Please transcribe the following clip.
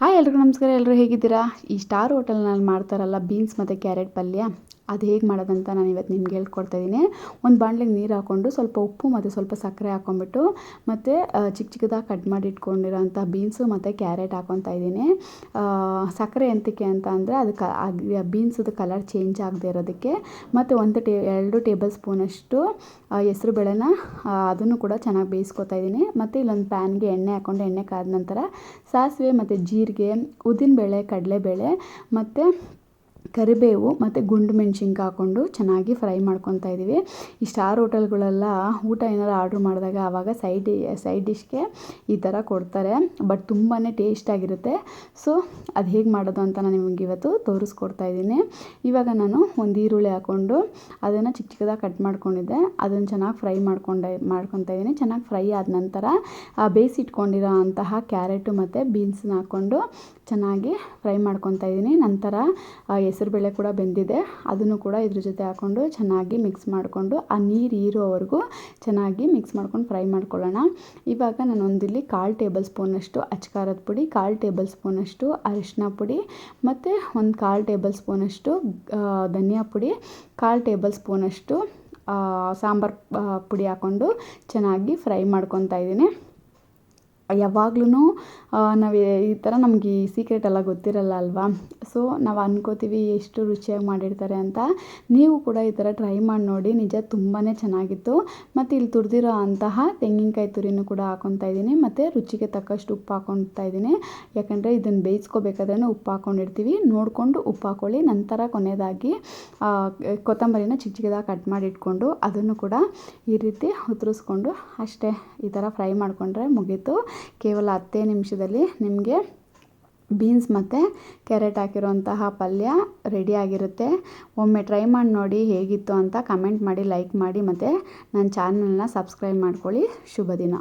Hi ಎಲ್ರಿಗೂ ನಮಸ್ಕಾರ ಎಲ್ಲರೂ ಹೇಗಿದ್ದೀರಾ? ಈ ಸ್ಟಾರ್ ಹೋಟೆಲ್ನಲ್ಲಿ ಮಾಡ್ತಾರಲ್ಲ ಬೀನ್ಸ್ ಮತ್ತು ಕ್ಯಾರೆಟ್ ಪಲ್ಯ, ಅದು ಹೇಗೆ ಮಾಡೋದಂತ ನಾನು ಇವತ್ತು ನಿಮ್ಗೆ ಹೇಳ್ಕೊಡ್ತಾಯಿದ್ದೀನಿ ಒಂದು ಬಾಂಡ್ಲಿಗೆ ನೀರು ಹಾಕ್ಕೊಂಡು ಸ್ವಲ್ಪ ಉಪ್ಪು ಮತ್ತು ಸ್ವಲ್ಪ ಸಕ್ಕರೆ ಹಾಕ್ಕೊಂಬಿಟ್ಟು ಮತ್ತು ಚಿಕ್ಕ ಚಿಕ್ಕದಾಗಿ ಕಟ್ ಮಾಡಿ ಇಟ್ಕೊಂಡಿರೋಂಥ ಬೀನ್ಸು ಮತ್ತು ಕ್ಯಾರೆಟ್ ಹಾಕ್ಕೊತಾ ಇದ್ದೀನಿ ಸಕ್ಕರೆ ಎಂತಕ್ಕೆ ಅಂತ ಅಂದರೆ ಅದು ಕ ಬೀನ್ಸದು ಕಲರ್ ಚೇಂಜ್ ಆಗದೆ ಇರೋದಕ್ಕೆ ಮತ್ತು ಒಂದು ಟೇ, ಎರಡು ಟೇಬಲ್ ಸ್ಪೂನಷ್ಟು ಹೆಸ್ರು ಬೇಳೆನ ಅದನ್ನು ಕೂಡ ಚೆನ್ನಾಗಿ ಬೇಯಿಸ್ಕೊತಾ ಇದ್ದೀನಿ ಮತ್ತು ಇಲ್ಲೊಂದು ಪ್ಯಾನ್ಗೆ ಎಣ್ಣೆ ಹಾಕ್ಕೊಂಡು ಎಣ್ಣೆ ಕಾದ ನಂತರ ಸಾಸಿವೆ ಮತ್ತು ಜೀರಿಗೆ ಉದ್ದಿನಬೇಳೆ ಕಡಲೆಬೇಳೆ ಮತ್ತು ಕರಿಬೇವು ಮತ್ತು ಗುಂಡು ಮೆಣ್ಸಿನ್ಕಾಯಿ ಹಾಕ್ಕೊಂಡು ಚೆನ್ನಾಗಿ ಫ್ರೈ ಮಾಡ್ಕೊತಾ ಇದ್ದೀವಿ. ಈ ಸ್ಟಾರ್ ಹೋಟೆಲ್ಗಳೆಲ್ಲ ಊಟ ಏನಾರು ಆರ್ಡ್ರ್ ಮಾಡಿದಾಗ ಆವಾಗ ಸೈಡ್ ಸೈಡ್ ಡಿಶ್ಗೆ ಈ ಥರ ಕೊಡ್ತಾರೆ. ಬಟ್ ತುಂಬಾ ಟೇಸ್ಟಾಗಿರುತ್ತೆ ಸೊ, ಅದು ಹೇಗೆ ಮಾಡೋದು ಅಂತ ನಾನು ನಿಮಗೆ ಇವತ್ತು ತೋರಿಸ್ಕೊಡ್ತಾ ಇದ್ದೀನಿ. ಇವಾಗ ನಾನು ಒಂದು ಈರುಳ್ಳಿ ಹಾಕ್ಕೊಂಡು ಅದನ್ನು ಚಿಕ್ಕ ಚಿಕ್ಕದಾಗಿ ಕಟ್ ಮಾಡ್ಕೊಂಡಿದ್ದೆ. ಅದನ್ನು ಚೆನ್ನಾಗಿ ಫ್ರೈ ಮಾಡ್ಕೊಂಡೆ, ಮಾಡ್ಕೊತಾ ಇದ್ದೀನಿ. ಚೆನ್ನಾಗಿ ಫ್ರೈ ಆದ ನಂತರ ಬೇಯಿಸಿಟ್ಕೊಂಡಿರೋ ಅಂತಹ ಕ್ಯಾರೆಟು ಮತ್ತು ಬೀನ್ಸನ್ನ ಹಾಕ್ಕೊಂಡು ಚೆನ್ನಾಗಿ ಫ್ರೈ ಮಾಡ್ಕೊತಾ ಇದ್ದೀನಿ. ನಂತರ ಹೆಸರುಬೇಳೆ ಕೂಡ ಬೆಂದಿದೆ. ಅದನ್ನು ಕೂಡ ಇದ್ರ ಜೊತೆ ಹಾಕ್ಕೊಂಡು ಚೆನ್ನಾಗಿ ಮಿಕ್ಸ್ ಮಾಡಿಕೊಂಡು, ಆ ನೀರು ಹೀರೋವರೆಗೂ ಚೆನ್ನಾಗಿ ಮಿಕ್ಸ್ ಮಾಡ್ಕೊಂಡು ಫ್ರೈ ಮಾಡ್ಕೊಳ್ಳೋಣ. ಇವಾಗ ನಾನು ಒಂದಿಲ್ಲಿ ಕಾಲು ಟೇಬಲ್ ಸ್ಪೂನಷ್ಟು ಅಚ್ಕಾರದ ಪುಡಿ, ಕಾಲು ಟೇಬಲ್ ಸ್ಪೂನಷ್ಟು ಅರಿಶಿನ ಪುಡಿ, ಮತ್ತು ಒಂದು ಕಾಲು ಟೇಬಲ್ ಸ್ಪೂನಷ್ಟು ಧನಿಯಾ ಪುಡಿ, ಕಾಲು ಟೇಬಲ್ ಸ್ಪೂನಷ್ಟು ಸಾಂಬಾರು ಪುಡಿ ಹಾಕ್ಕೊಂಡು ಚೆನ್ನಾಗಿ ಫ್ರೈ ಮಾಡ್ಕೊತಾ ಇದ್ದೀನಿ. ಯಾವಾಗ್ಲೂ ನಾವು ಈ ಥರ ನಮ್ಗೆ ಈ ಸೀಕ್ರೆಟ್ ಎಲ್ಲ ಗೊತ್ತಿರಲ್ಲ ಅಲ್ವಾ? ಸೊ ನಾವು ಅನ್ಕೋತೀವಿ ಎಷ್ಟು ರುಚಿಯಾಗಿ ಮಾಡಿರ್ತಾರೆ ಅಂತ. ನೀವು ಕೂಡ ಈ ಥರ ಟ್ರೈ ಮಾಡಿ ನೋಡಿ, ನಿಜ ತುಂಬಾ ಚೆನ್ನಾಗಿತ್ತು. ಮತ್ತು ಇಲ್ಲಿ ತುರಿದಿರೋ ಅಂತಹ ತೆಂಗಿನಕಾಯಿ ತುರಿನೂ ಕೂಡ ಹಾಕೊತಾ ಇದ್ದೀನಿ. ಮತ್ತು ರುಚಿಗೆ ತಕ್ಕಷ್ಟು ಉಪ್ಪು ಹಾಕೊತಾ ಇದ್ದೀನಿ. ಯಾಕಂದರೆ ಇದನ್ನು ಬೇಯಿಸ್ಕೋಬೇಕಾದ್ರೆ ಉಪ್ಪು ಹಾಕೊಂಡಿರ್ತೀವಿ. ನೋಡಿಕೊಂಡು ಉಪ್ಪು ಹಾಕೊಳ್ಳಿ. ನಂತರ ಕೊನೆಯದಾಗಿ ಕೊತ್ತಂಬರಿನ ಚಿಕ್ಕ ಚಿಕ್ಕದಾಗಿ ಕಟ್ ಮಾಡಿ ಇಟ್ಕೊಂಡು ಅದನ್ನು ಕೂಡ ಈ ರೀತಿ ಉತ್ತರಿಸ್ಕೊಂಡು ಅಷ್ಟೇ ಈ ಥರ ಫ್ರೈ ಮಾಡಿಕೊಂಡ್ರೆ ಮುಗೀತು. ಕೇವಲ ಹತ್ತೇ ನಿಮಿಷದಲ್ಲಿ ನಿಮಗೆ ಬೀನ್ಸ್ ಮತ್ತು ಕ್ಯಾರೆಟ್ ಹಾಕಿರೋಂತಹ ಪಲ್ಯ ರೆಡಿ ಆಗಿರುತ್ತೆ. ಒಮ್ಮೆ ಟ್ರೈ ಮಾಡಿ ನೋಡಿ ಹೇಗಿತ್ತು ಅಂತ ಕಮೆಂಟ್ ಮಾಡಿ, ಲೈಕ್ ಮಾಡಿ ಮತ್ತು ನನ್ನ ಚಾನಲ್ನ ಸಬ್ಸ್ಕ್ರೈಬ್ ಮಾಡ್ಕೊಳ್ಳಿ. ಶುಭ ದಿನ